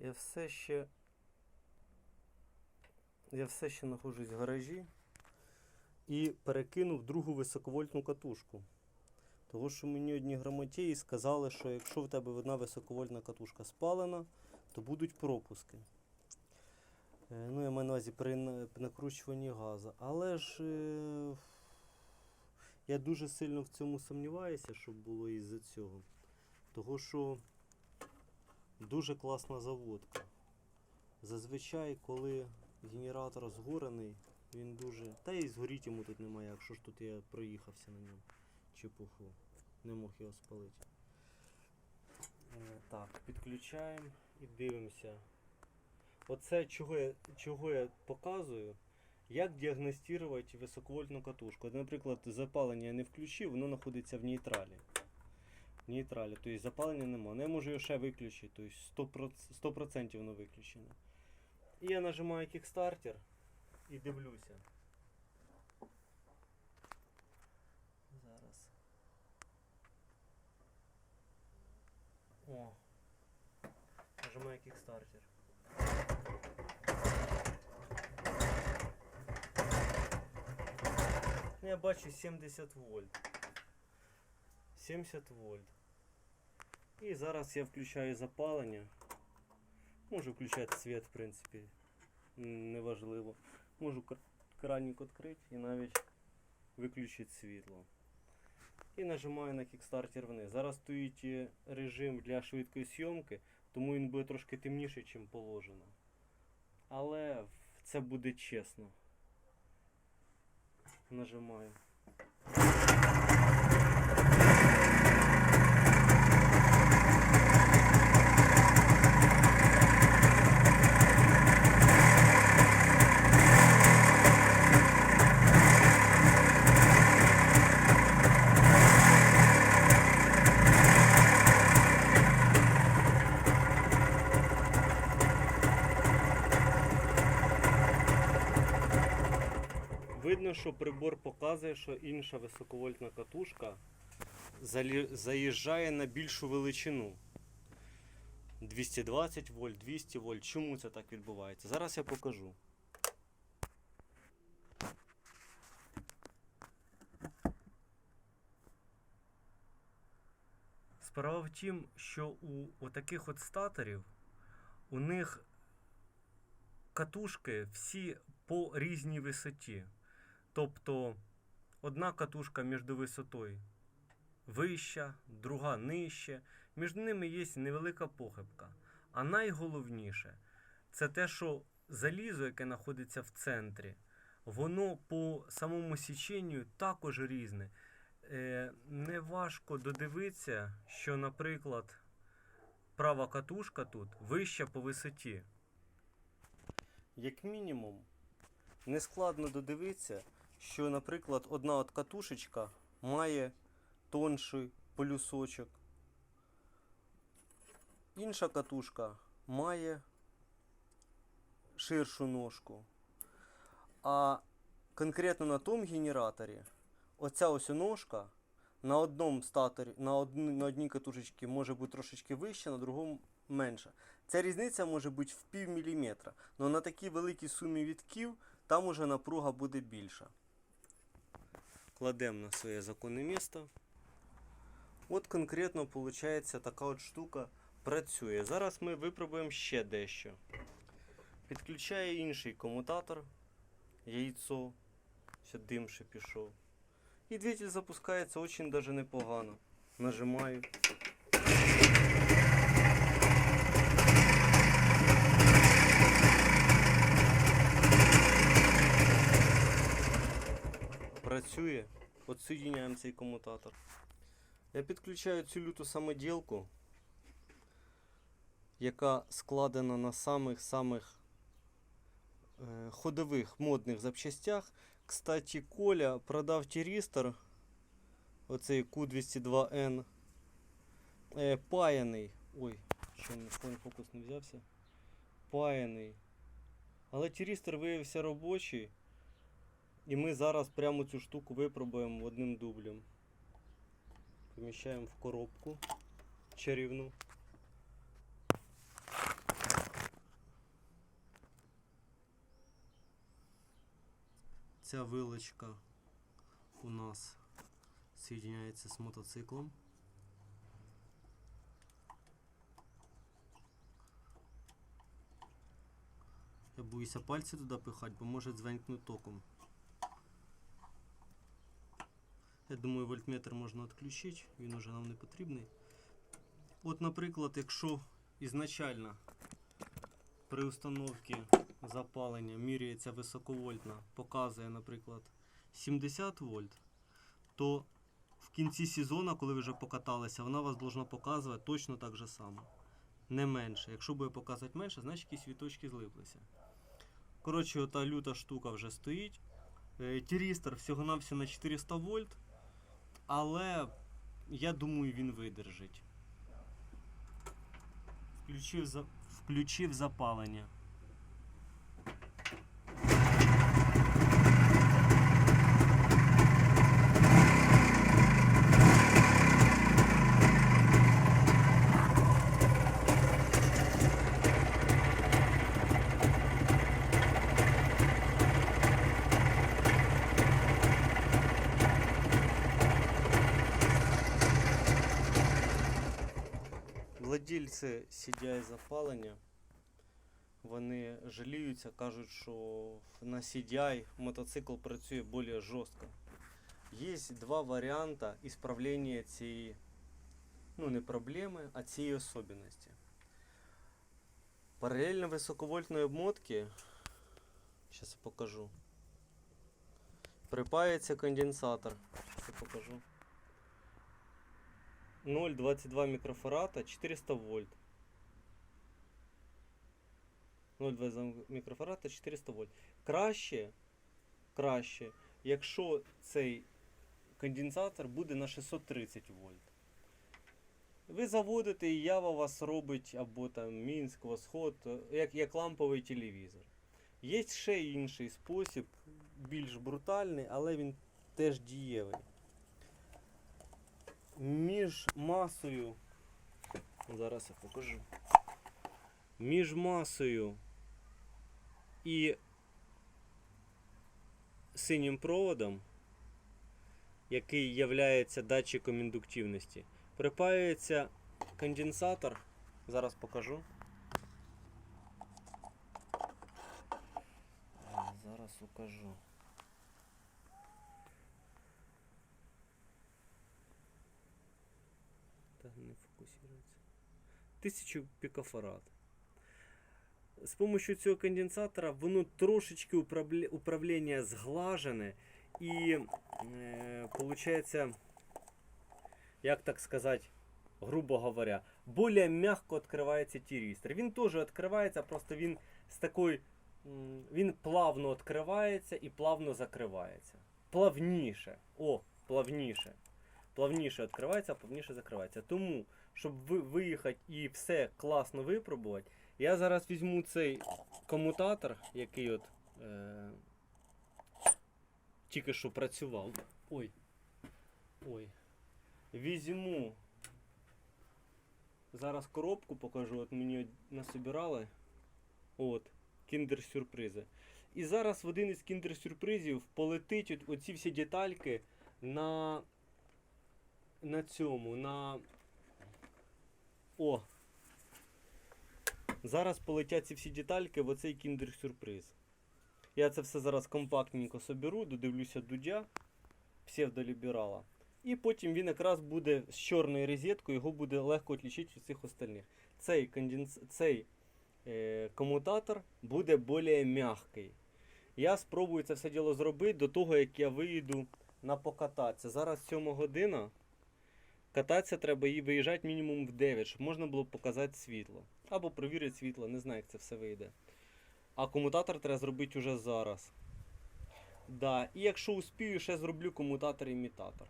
Я все ще. Я все ще знаходжусь в гаражі і перекинув другу високовольтну катушку. Того, що мені одні грамотеї сказали, що якщо в тебе одна високовольтна катушка спалена, то будуть пропуски. Е, Ну, я маю на увазі при накручуванні газу. Але ж е, я дуже сильно в цьому сумніваюся, щоб було із-за цього. Того, що дуже класна заводка. Зазвичай, коли генератор згорений, він дуже. Та і згоріть йому тут немає, якщо ж тут я проїхався на ньому. Чепуху. Не мог його спалити. Е, Так, підключаємо і дивимося. Оце чого я, чого я показую, як діагностувати високовольтну катушку. Наприклад, запалення я не включив, воно знаходиться в нейтралі. Нейтралі, тобто запалення нема. Ну, я можу його ще виключити, тобто 100%, 100% воно виключене. І я нажимаю Kickstarter і дивлюся. Зараз. О. Нажимаю Kickstarter. Ну, Я бачу 70 вольт. 70 вольт. І зараз я включаю запалення. Можу включати світ, в принципі. Неважливо. Можу кр- кранік відкрити і навіть виключити світло. І нажимаю на Kickstarter вниз. Зараз стоїть е, режим для швидкої зйомки, тому він буде трошки темніший, ніж положено. Але це буде чесно. Нажимаю. Що прибор показує, що інша високовольтна катушка заїжджає на більшу величину. 220 вольт, 200 вольт. Чому це так відбувається? Зараз я покажу. Справа в тім, що у отаких от статорів у них катушки всі по різній висоті. Тобто одна катушка між висотою вища, друга нижче. Між ними є невелика похибка. А найголовніше це те, що залізо, яке знаходиться в центрі, воно по самому січенню також різне. Е, неважко додивитися, що, наприклад, права катушка тут вища по висоті. Як мінімум, нескладно додивитися, що, наприклад, одна от катушечка має тонший полюсочок. Інша катушка має ширшу ножку. А конкретно на тому генераторі оця ось ножка на одному статорі, на, одні, на одній катушечці може бути трошечки вища, на другому менша. Ця різниця може бути в пів міліметра. Але на такій великій сумі вітків там уже напруга буде більша. Кладемо на своє законне місто. От конкретно виходить така от штука працює. Зараз ми випробуємо ще дещо. Підключаю інший комутатор, яйцо, ще дим ще пішов. І двигатель запускається дуже непогано. Нажимаю. Працює. Цей комутатор. Я підключаю цю люту самоділку, яка складена на самих-самих е, ходових модних запчастях. Кстати, Коля продав тірістор, оцей Q202N, е, паяний. Ой, що не фокус не взявся. Паяний. Але тірістор виявився робочий. І ми зараз прямо цю штуку випробуємо одним дублем. Поміщаємо в коробку чарівну. Ця вилочка у нас з'єдняється з мотоциклом. Я боюся пальці туди пихати, бо може дзвенькнути током. Я думаю, вольтметр можна відключити, він уже нам не потрібний. От, наприклад, якщо ізначально при установці запалення міряється високовольтна, показує, наприклад, 70 вольт, то в кінці сезону, коли ви вже покаталися, вона вас должна показувати точно так же само. Не менше. Якщо буде показувати менше, значить якісь віточки злиплися. Коротше, ота люта штука вже стоїть. Е, Тірістор всього-навсього на 400 вольт, але я думаю, він видержить. Включив, за... Включив запалення. Владільці CDI запалення. Вони жаліються, кажуть, що на CDI мотоцикл працює більш жорстко. Є два варіанти ісправлення цієї, ну не проблеми, а цієї особливості. Паралельно високовольтної обмотки, зараз я покажу. Припається конденсатор. Зараз я покажу. 0,22 мікрофарада 400 вольт. 0,22 мікрофарада 400 вольт. Краще, краще, якщо цей конденсатор буде на 630 вольт. Ви заводите і Ява вас робить, або там Мінськ, Восход, як, як ламповий телевізор. Є ще інший спосіб, більш брутальний, але він теж дієвий між масою. Зараз я покажу. Між масою і синім проводом, який є датчиком індуктивності, припаюється конденсатор. Зараз покажу. Зараз покажу. Та не фокусується. 1000 пікофарад. З допомогою цього конденсатора воно трошечки управління зглажене і е, як так сказати, грубо говоря, более мягко відкривається тірістр. Він теж відкривається, просто він з такою, він плавно відкривається і плавно закривається. Плавніше. О, плавніше плавніше відкривається, а плавніше закривається. Тому, щоб ви виїхати і все класно випробувати, я зараз візьму цей комутатор, який от е, тільки що працював. Ой. Ой. Візьму. Зараз коробку покажу, от мені насобирали. От, кіндер-сюрпризи. І зараз в один із кіндер-сюрпризів полетить оці всі детальки на на цьому, на. О! Зараз полетять ці всі детальки в оцей кіндер-сюрприз. Я це все зараз компактненько соберу, додивлюся дудя псевдоліберала. І потім він якраз буде з чорною розеткою, його буде легко відлічити від цих остальних. Цей конденс... цей е, комутатор буде більш м'який. Я спробую це все діло зробити до того, як я вийду на покататися. Зараз 7 година. Кататися треба і виїжджати мінімум в 9, щоб можна було показати світло. Або провірити світло, не знаю, як це все вийде. А комутатор треба зробити уже зараз. Да. І якщо успію, ще зроблю комутатор-імітатор.